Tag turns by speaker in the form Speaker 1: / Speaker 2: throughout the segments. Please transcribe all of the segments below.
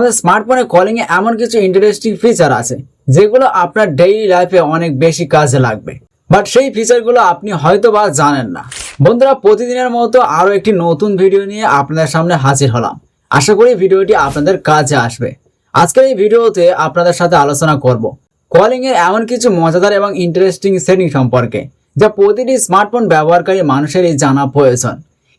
Speaker 1: আমাদের স্মার্টফোনে কলিংয়ে এমন কিছু ইন্টারেস্টিং ফিচার আছে, যেগুলো আপনার ডেইলি লাইফে অনেক বেশি কাজে লাগবে। বাট সেই ফিচারগুলো আপনি হয়তো বা জানেন না। বন্ধুরা, প্রতিদিনের মতো আরও একটি নতুন ভিডিও নিয়ে আপনাদের সামনে হাজির হলাম। আশা করি ভিডিওটি আপনাদের কাজে আসবে। আজকের এই ভিডিওতে আপনাদের সাথে আলোচনা করব কলিং এর এমন কিছু মজাদার এবং ইন্টারেস্টিং সেটিং সম্পর্কে, যা প্রতিটি স্মার্টফোন ব্যবহারকারী মানুষেরই জানা প্রয়োজন।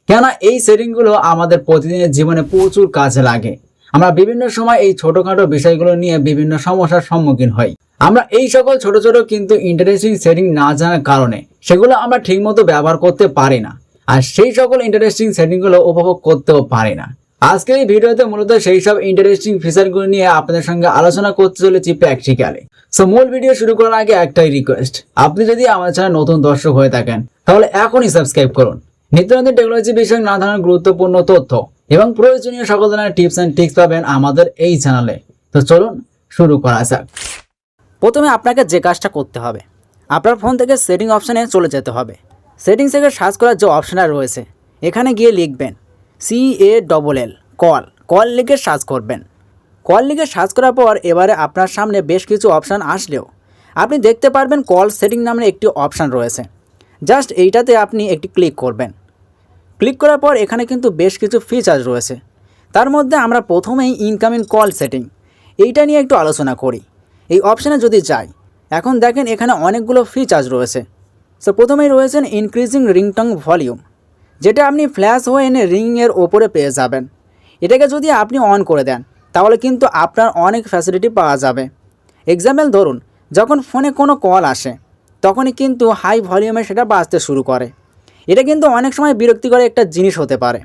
Speaker 1: কেননা এই সেটিংগুলো আমাদের প্রতিদিনের জীবনে প্রচুর কাজে লাগে। আমরা বিভিন্ন সময় এই ছোটখাটো বিষয়গুলো নিয়ে বিভিন্ন সমস্যার সম্মুখীন হই। আমরা এই সকল ছোট ছোট কিন্তু ইন্টারেস্টিং সেটিং না জানার কারণে সেগুলো আমরা ঠিকমতো ব্যবহার করতে পারি না। আর সেই সকল ইন্টারেস্টিং সেটিংগুলো উপভোগ করতেও পারি না। আজকের এই ভিডিওতে মূলত সেই সব ইন্টারেস্টিং ফিচারগুলো নিয়ে আপনাদের সঙ্গে আলোচনা করতে চলেছি প্র্যাকটিক্যালি সো মূল ভিডিও শুরু করার আগে একটাই রিকোয়েস্ট আপনি যদি আমার চ্যানেল নতুন দর্শক হয়ে থাকেন, তাহলে এখনই সাবস্ক্রাইব করুন। নিত্য নতুন টেকনোলজি বিষয়ক নানা ধরনের গুরুত্বপূর্ণ তথ্য। এবং প্রয়োজনীয় সকল ধরনের টিপস অ্যান্ড টিক্স পাবেন আমাদের এই চ্যানেলে তো চলুন শুরু করা যাক।
Speaker 2: প্রথমে আপনাকে যে কাজটা করতে হবে, আপনার ফোন থেকে সেটিং অপশানে চলে যেতে হবে। সেটিং থেকে সার্চ করার যে অপশানটা রয়েছে, এখানে গিয়ে লিখবেন C A double L call call লিখে সার্চ করবেন। কল লিখে সার্চ করার পর এবারে আপনার সামনে বেশ কিছু অপশান আসলেও, আপনি দেখতে পারবেন কল সেটিং নামে একটি অপশান রয়েছে। জাস্ট এইটাতে আপনি একটি ক্লিক করবেন। ক্লিক করার পর এখানে কিন্তু বেশ কিছু ফিচার্স রয়েছে। তার মধ্যে আমরা প্রথমেই ইনকামিং কল সেটিং এইটা নিয়ে একটু আলোচনা করি। এই অপশানে যদি যাই, এখন দেখেন এখানে অনেকগুলো ফিচার্স রয়েছে। সো প্রথমেই রয়েছেন ইনক্রিজিং রিংটং ভলিউম যেটা আপনি ফ্ল্যাশ হয়ে এনে রিংয়ের ওপরে পেয়ে যাবেন। এটাকে যদি আপনি অন করে দেন, তাহলে কিন্তু আপনার অনেক ফ্যাসিলিটি পাওয়া যাবে। এক্সাম্পল ধরুন, যখন ফোনে কোনো কল আসে, তখনই কিন্তু হাই ভলিউমে সেটা বাজতে শুরু করে। এটা কিন্তু অনেক সময় বিরক্তিকর একটা জিনিস হতে পারে।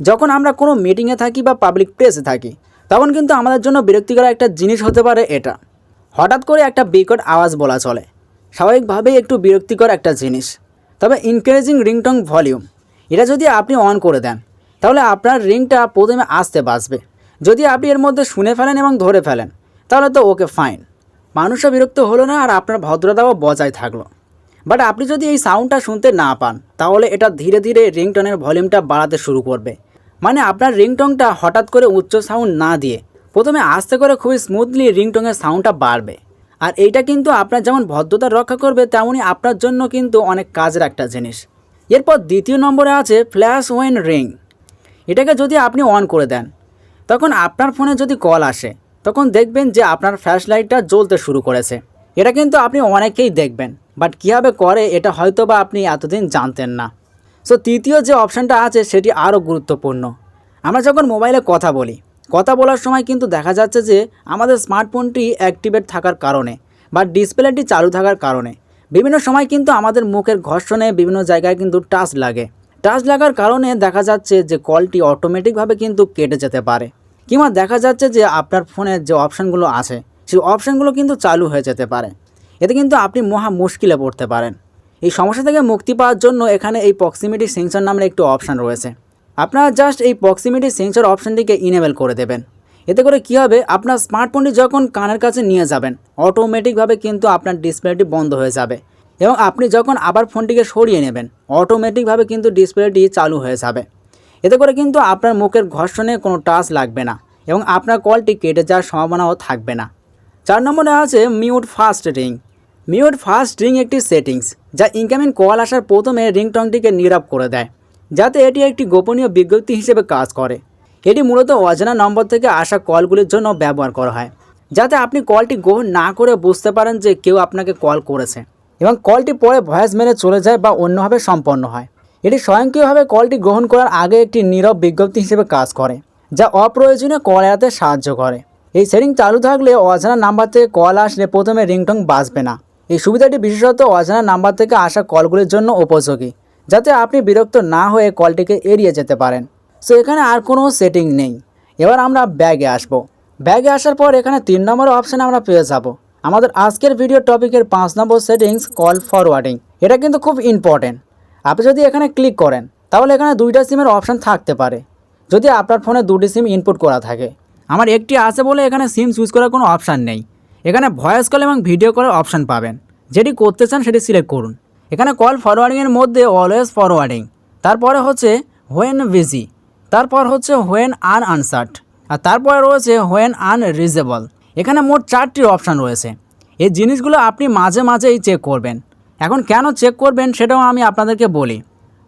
Speaker 2: যখন আমরা কোনো মিটিংয়ে থাকি বা পাবলিক প্লেসে থাকি, তখন কিন্তু আমাদের জন্য বিরক্তিকর একটা জিনিস হতে পারে এটা। হঠাৎ করে একটা বিকট আওয়াজ বলা চলে। স্বাভাবিকভাবেই একটু বিরক্তিকর একটা জিনিস। তবে ইনক্রেজিং রিংটং ভলিউম এটা যদি আপনি অন করে দেন, তাহলে আপনার রিংটা প্রথমে আসতে বাঁচবে যদি আপনি এর মধ্যে শুনে ফেলেন এবং ধরে ফেলেন, তাহলে তো ওকে ফাইন মানুষও বিরক্ত হলো না আর আপনার ভদ্রতাও বজায় থাকল। বাট আপনি যদি এই সাউন্ডটা শুনতে না পান, তাহলে এটা ধীরে ধীরে রিংটনের ভলিউমটা বাড়াতে শুরু করবে। মানে আপনার রিংটংটা হঠাৎ করে উচ্চ সাউন্ড না দিয়ে, প্রথমে আস্তে করে খুবই স্মুথলি রিংটংয়ের সাউন্ডটা বাড়বে। আর এইটা কিন্তু আপনার যেমন ভদ্রতা রক্ষা করবে, তেমনই আপনার জন্য কিন্তু অনেক কাজের একটা জিনিস। এরপর দ্বিতীয় নম্বরে আছে ফ্ল্যাশ ওয়েন রিং এটাকে যদি আপনি অন করে দেন, তখন আপনার ফোনে যদি কল আসে, তখন দেখবেন যে আপনার ফ্ল্যাশ লাইটটা জ্বলতে শুরু করেছে। এটা কিন্তু আপনি অনেকেই দেখবেন। বাট কীভাবে করে, এটা হয়তো বা আপনি এতদিন জানতেন না। সো তৃতীয় যে অপশানটা আছে, সেটি আরও গুরুত্বপূর্ণ। আমরা যখন মোবাইলে কথা বলি, কথা বলার সময় কিন্তু দেখা যাচ্ছে যে, আমাদের স্মার্টফোনটি অ্যাক্টিভেট থাকার কারণে বা ডিসপ্লেটি চালু থাকার কারণে। বিভিন্ন সময় কিন্তু আমাদের মুখের ঘর্ষণে বিভিন্ন জায়গায় কিন্তু টাচ লাগে। টাচ লাগার কারণে দেখা যাচ্ছে যে কলটি অটোমেটিকভাবে কিন্তু কেটে যেতে পারে। কিংবা দেখা যাচ্ছে যে, আপনার ফোনের যে অপশানগুলো আছে, সেই অপশানগুলো কিন্তু চালু হয়ে যেতে পারে। এতে কিন্তু আপনি মহা মুশকিলে পড়তে পারেন। এই সমস্যা থেকে মুক্তি পাওয়ার জন্য এখানে এই প্রক্সিমিটি সেন্সর নামের একটি অপশান রয়েছে। আপনারা জাস্ট এই প্রক্সিমিটি সেন্সর অপশানটিকে ইনেবল করে দেবেন। এতে করে কী হবে? আপনার স্মার্টফোনটি যখন কানের কাছে নিয়ে যাবেন অটোমেটিকভাবে কিন্তু আপনার ডিসপ্লেটি বন্ধ হয়ে যাবে। এবং আপনি যখন আবার ফোনটিকে সরিয়ে নেবেন অটোমেটিকভাবে কিন্তু ডিসপ্লেটি চালু হয়ে যাবে। এতে করে কিন্তু আপনার মুখের ঘর্ষণে কোনো টাচ লাগবে না এবং আপনার কলটি কেটে যাওয়ার সম্ভাবনাও থাকবে না। চার নম্বরে আছে mute fast ring mute first ring একটি সেটিংস, যা ইনকামিং কল আসার প্রথমে রিংটংটিকে নীরব করে দেয়, যাতে এটি একটি গোপনীয় বিজ্ঞপ্তি হিসেবে কাজ করে। এটি মূলত অজানা নম্বর থেকে আসা কলগুলির জন্য ব্যবহার করা হয়, যাতে আপনি কলটি গ্রহণ না করে বুঝতে পারেন যে কেউ আপনাকে কল করেছে এবং কলটি পরে ভয়েস মেলে চলে যায় বা অন্যভাবে সম্পন্ন হয়। এটি স্বয়ংক্রিয়ভাবে কলটি গ্রহণ করার আগে একটি নীরব বিজ্ঞপ্তি হিসেবে কাজ করে, যা অপ্রয়োজনীয় কল এড়াতে সাহায্য করে। এই সেটিং চালু থাকলে অজানা নাম্বার থেকে কল আসলে প্রথমে রিংটং বাজবে না। এই সুবিধাটি বিশেষত অজানা নাম্বার থেকে আসা কলগুলির জন্য উপযোগী, যাতে আপনি বিরক্ত না হয়ে কলটিকে এড়িয়ে যেতে পারেন। সো, এখানে আর কোনো সেটিং নেই। এবার আমরা ব্যাগে আসব। ব্যাগে আসার পর এখানে তিন নম্বর অপশানে আমরা পেয়ে যাব। আমাদের আজকের ভিডিও টপিকের পাঁচ নম্বর সেটিংস কল ফরওয়ার্ডিং। এটা কিন্তু খুব ইম্পর্টেন্ট। আপনি যদি এখানে ক্লিক করেন, তাহলে এখানে দুইটা সিমের অপশান থাকতে পারে। যদি আপনার ফোনে দুটি সিম ইনপুট করা থাকে। আমার একটি আছে বলে এখানে সিম চুজ করার কোনো অপশান নেই। এখানে ভয়েস কল এবং ভিডিও কলের অপশান পাবেন। যেটি করতে চান সেটি সিলেক্ট করুন। এখানে কল ফরওয়ার্ডিংয়ের মধ্যে অলওয়েজ ফরওয়ার্ডিং তারপরে হচ্ছে হোয়েন বিজি তারপর হচ্ছে হোয়েন আন আনসার্ট আর তারপরে রয়েছে হোয়েন আন রিজেবল এখানে মোট চারটি অপশান রয়েছে। এই জিনিসগুলো আপনি মাঝে মাঝেই চেক করবেন। এখন কেন চেক করবেন সেটাও আমি আপনাদেরকে বলি।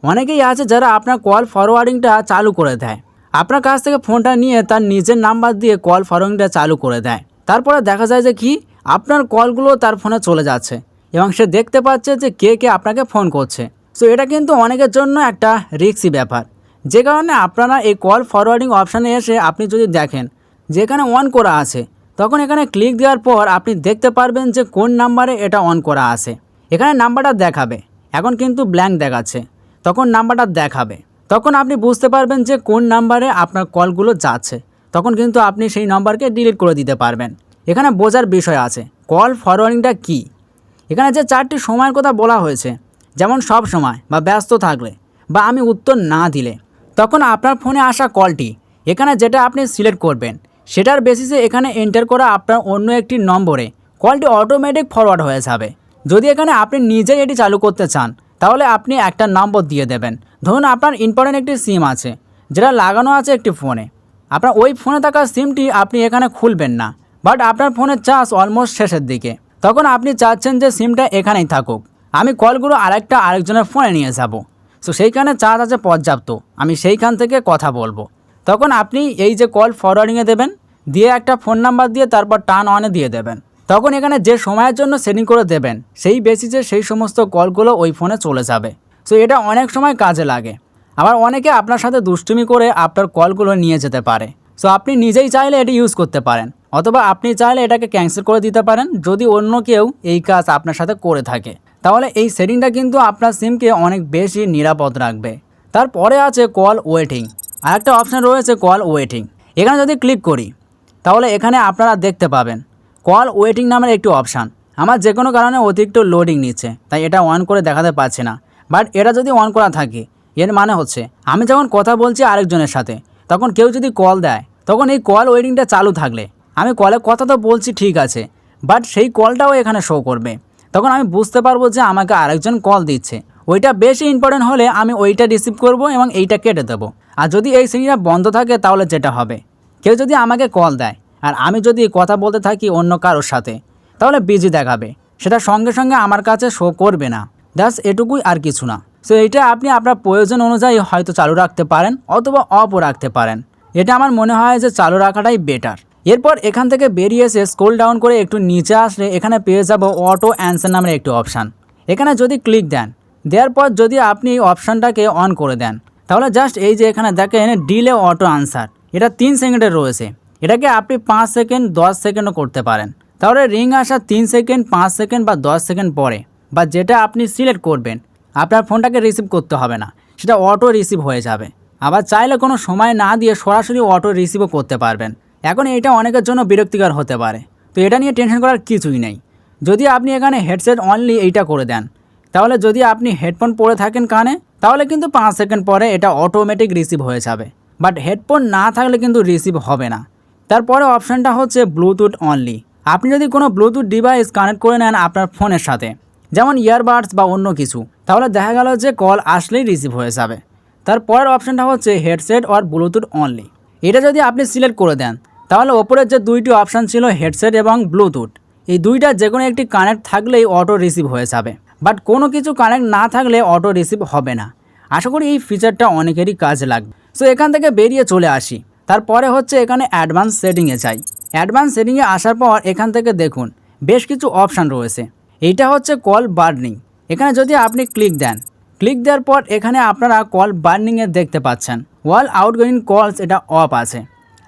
Speaker 2: অনেকেই আছে যারা আপনার কল ফরওয়ার্ডিংটা চালু করে দেয়। আপনার কাছ থেকে ফোনটা নিয়ে তার নিজের নাম্বার দিয়ে কল ফরওয়ার্ডিংটা চালু করে দেয়। তারপরে দেখা যায় যে কি, আপনার কলগুলো তার ফোনে চলে যাচ্ছে এবং সে দেখতে পাচ্ছে যে কে কে আপনাকে ফোন করছে। সো এটা কিন্তু অনেকের জন্য একটা রিক্সি ব্যাপার। যে কারণে আপনারা এই কল ফরওয়ার্ডিং অপশানে এসে আপনি যদি দেখেন, যেখানে অন করা আছে, তখন এখানে ক্লিক দেওয়ার পর আপনি দেখতে পারবেন যে কোন নাম্বারে এটা অন করা আছে। এখানে নাম্বারটা দেখাবে, এখন কিন্তু ব্ল্যাঙ্ক দেখাচ্ছে। তখন নাম্বারটা দেখাবে। তখন আপনি বুঝতে পারবেন যে কোন নাম্বারে আপনার কলগুলো যাচ্ছে। তখন কিন্তু আপনি সেই নম্বরকে ডিলিট করে দিতে পারবেন। এখানে বোঝার বিষয় আছে। কল ফরওয়ার্ডিংটা কী? এখানে যে চারটি সময়ের কথা বলা হয়েছে, যেমন সব সময় বা ব্যস্ত থাকলে বা আমি উত্তর না দিলে, তখন আপনার ফোনে আসা কলটি এখানে যেটা আপনি সিলেক্ট করবেন, সেটার বেসিসে এখানে এন্টার করা আপনার অন্য একটি নম্বরে কলটি অটোমেটিক ফরওয়ার্ড হয়ে যাবে। যদি এখানে আপনি নিজেই এটি চালু করতে চান, তাহলে আপনি একটা নম্বর দিয়ে দেবেন। ধরুন আপনার ইম্পর্টেন্ট একটি সিম আছে, যেটা লাগানো আছে একটি ফোনে আপনার ওই ফোনে থাকা সিমটি আপনি এখানে খুলবেন না বাট আপনার ফোনের চার্জ অলমোস্ট শেষের দিকে। তখন আপনি চাচ্ছেন যে সিমটা এখানেই থাকুক। আমি কলগুলো আরেকটা আরেকজনের ফোনে নিয়ে যাব। সো সেইখানে চার্জ আছে পর্যাপ্ত। আমি সেইখান থেকে কথা বলব। তখন আপনি এই যে কল ফরওয়ার্ডিংয়ে দেবেন, দিয়ে একটা ফোন নাম্বার দিয়ে তারপর টার্ন অনে দিয়ে দেবেন। তখন এখানে যে সময়ের জন্য সেটিং করে দেবেন, সেই বেসিসে সেই সমস্ত কলগুলো ওই ফোনে চলে যাবে। সো এটা অনেক সময় কাজে লাগে। আবার অনেকে আপনার সাথে দুষ্টুমি করে আপনার কলগুলো নিয়ে যেতে পারে। সো আপনি নিজেই চাইলে এটি ইউজ করতে পারেন। অথবা আপনি চাইলে এটাকে ক্যান্সেল করে দিতে পারেন, যদি অন্য কেউ এই কাজ আপনার সাথে করে থাকে। তাহলে এই সেটিংটা কিন্তু আপনার সিমকে অনেক বেশি নিরাপদ রাখবে। তারপরে আছে কল ওয়েটিং আর একটা অপশান রয়েছে কল ওয়েটিং এখানে যদি ক্লিক করি, তাহলে এখানে আপনারা দেখতে পাবেন। কল ওয়েটিং নামের একটি অপশান আমার যে কোনো কারণে অতিরিক্ত লোডিং নিচ্ছে, তাই এটা অন করে দেখাতে পারছি না। বাট এটা যদি অন করা থাকে এর মানে হচ্ছে, আমি যখন কথা বলছি আরেকজনের সাথে, তখন কেউ যদি কল দেয়, তখন এই কল ওয়েটিংটা চালু থাকলে। আমি কলে কথা তো বলছি, ঠিক আছে বাট সেই কলটাও এখানে শো করবে। তখন আমি বুঝতে পারব যে আমাকে আরেকজন কল দিচ্ছে। ওইটা বেশি ইম্পর্টেন্ট হলে আমি ওইটা রিসিভ করব এবং এইটা কেটে দেবো। আর যদি এই শ্রেণীটা বন্ধ থাকে, তাহলে যেটা হবে? কেউ যদি আমাকে কল দেয়, আর আমি যদি কথা বলতে থাকি অন্য কারোর সাথে, তাহলে বিজি দেখাবে। সেটা সঙ্গে সঙ্গে আমার কাছে শো করবে না। দাস এটুকুই আর কিছু না। সো এটা আপনি আপনার প্রয়োজন অনুযায়ী হয়তো চালু রাখতে পারেন অথবা অফও রাখতে পারেন। এটা আমার মনে হয় যে চালু রাখাটাই বেটার এরপর এখান থেকে বেরিয়ে এসে স্ক্রোল ডাউন করে একটু নিচে আসলে এখানে পেয়ে যাব অটো অ্যান্সার নামের একটি অপশান এখানে যদি ক্লিক দেন, দেওয়ার পর যদি আপনি এই অপশানটাকে অন করে দেন, তাহলে জাস্ট এই যে এখানে দেখেন ডিলে অটো আনসার এটা তিন সেকেন্ডের রয়েছে। এটাকে আপনি পাঁচ সেকেন্ড দশ সেকেন্ডও করতে পারেন। তাহলে রিং আসা তিন সেকেন্ড পাঁচ সেকেন্ড বা দশ সেকেন্ড পরে বা যেটা আপনি সিলেক্ট করবেন আপনার ফোনটাকে রিসিভ করতে হবে না। সেটা অটো রিসিভ হয়ে যাবে। আবার চাইলে কোনো সময় না দিয়ে সরাসরি অটো রিসিভও করতে পারবেন। এখন এটা অনেকের জন্য বিরক্তিকর হতে পারে। তো এটা নিয়ে টেনশন করার কিছুই নেই। যদি আপনি এখানে হেডসেট অনলি এইটা করে দেন, তাহলে যদি আপনি হেডফোন পরে থাকেন কানে, তাহলে কিন্তু পাঁচ সেকেন্ড পরে এটা অটোমেটিক রিসিভ হয়ে যাবে। বাট হেডফোন না থাকলে কিন্তু রিসিভ হবে না। তারপরে অপশানটা হচ্ছে ব্লুটুথ অনলি আপনি যদি কোনো ব্লুটুথ ডিভাইস কানেক্ট করে নেন আপনার ফোনের সাথে যেমন ইয়ারবাডস বা অন্য কিছু। তাহলে দেখা গেল যে কল আসলেই রিসিভ হয়ে যাবে। তারপরের অপশানটা হচ্ছে হেডসেট অর ব্লুটুথ অনলি এটা যদি আপনি সিলেক্ট করে দেন, তাহলে ওপরের যে দুইটি অপশান ছিল হেডসেট এবং ব্লুটুথ এই দুইটা যে কোনো একটি কানেক্ট থাকলেই অটো রিসিভ হয়ে যাবে। বাট কোনো কিছু কানেক্ট না থাকলে অটো রিসিভ হবে না। আশা করি এই ফিচারটা অনেকেরই কাজে লাগবে। সো এখান থেকে বেরিয়ে চলে আসি। তারপরে হচ্ছে এখানে অ্যাডভান্স সেটিংয়ে যাই। অ্যাডভান্স সেটিংয়ে আসার পর এখান থেকে দেখুন, বেশ কিছু অপশান রয়েছে। এইটা হচ্ছে কল বার্নিং এখানে যদি আপনি ক্লিক দেন ক্লিক দেওয়ার পর এখানে আপনারা কল বার্নিংয়ে দেখতে পাচ্ছেন। ওয়াল আউটগোয়িং কলস এটা অফ আছে।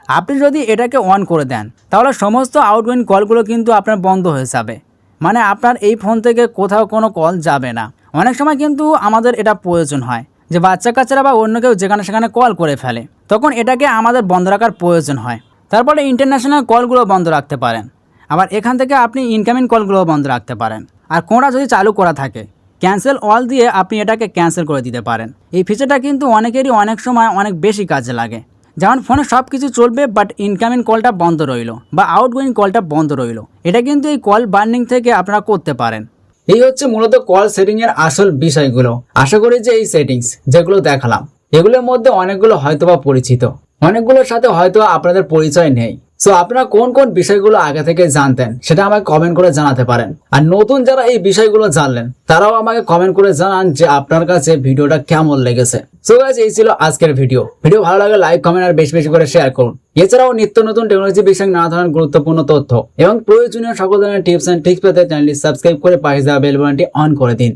Speaker 2: আপনি যদি এটাকে অন করে দেন, তাহলে সমস্ত আউটগোয়িং কলগুলো কিন্তু আপনার বন্ধ হয়ে যাবে। মানে আপনার এই ফোন থেকে কোথাও কোনো কল যাবে না। অনেক সময় কিন্তু আমাদের এটা প্রয়োজন হয়, যে বাচ্চা কাচ্চারা বা অন্য কেউ যেখানে সেখানে কল করে ফেলে, তখন এটাকে আমাদের বন্ধ রাখার প্রয়োজন হয়। তারপরে ইন্টারন্যাশনাল কলগুলো বন্ধ রাখতে পারেন। আবার এখান থেকে আপনি ইনকামিং কলগুলো বন্ধ রাখতে পারেন। আর কোনটা যদি চালু করা থাকে ক্যান্সেল অল দিয়ে আপনি এটাকে ক্যান্সেল করে দিতে পারেন। এই ফিচারটা কিন্তু অনেকেরই অনেক সময় অনেক বেশি কাজে লাগে। যেমন ফোনে সব কিছু চলবে বাট ইনকামিং কলটা বন্ধ রইল, বা আউটগোয়িং কলটা বন্ধ রইল। এটা কিন্তু এই কল বার্নিং থেকে আপনারা করতে পারেন।
Speaker 1: এই হচ্ছে মূলত কল সেটিং এর আসল বিষয়গুলো। আশা করি যে এই সেটিংস যেগুলো দেখালাম, এগুলোর মধ্যে অনেকগুলো হয়তোবা পরিচিত। অনেকগুলোর সাথে হয়তো আপনাদের পরিচয় নেই। সো আপনারা কোন কোন বিষয়গুলো আগে থেকে জানতেন, সেটা আমাকে কমেন্ট করে জানাতে পারেন। আর নতুন যারা এই বিষয়গুলো জানলেন, তারাও আমাকে কমেন্ট করে জানান যে আপনার কাছে ভিডিওটা কেমন লেগেছে। সো গাইজ এই ছিল আজকের ভিডিও ভিডিও ভালো লাগলে লাইক কমেন্ট আর বেশি বেশি করে শেয়ার করুন। এছাড়াও নিত্য নতুন টেকনোলজি বিষয়ে নানা ধরনের গুরুত্বপূর্ণ তথ্য এবং প্রয়োজনীয় সকল ধরনের টিপস এন্ড ট্রিক্স পেতে চ্যানেলটি সাবস্ক্রাইব করে পাশে দেওয়া বেল বাটনটি অন করে দিন।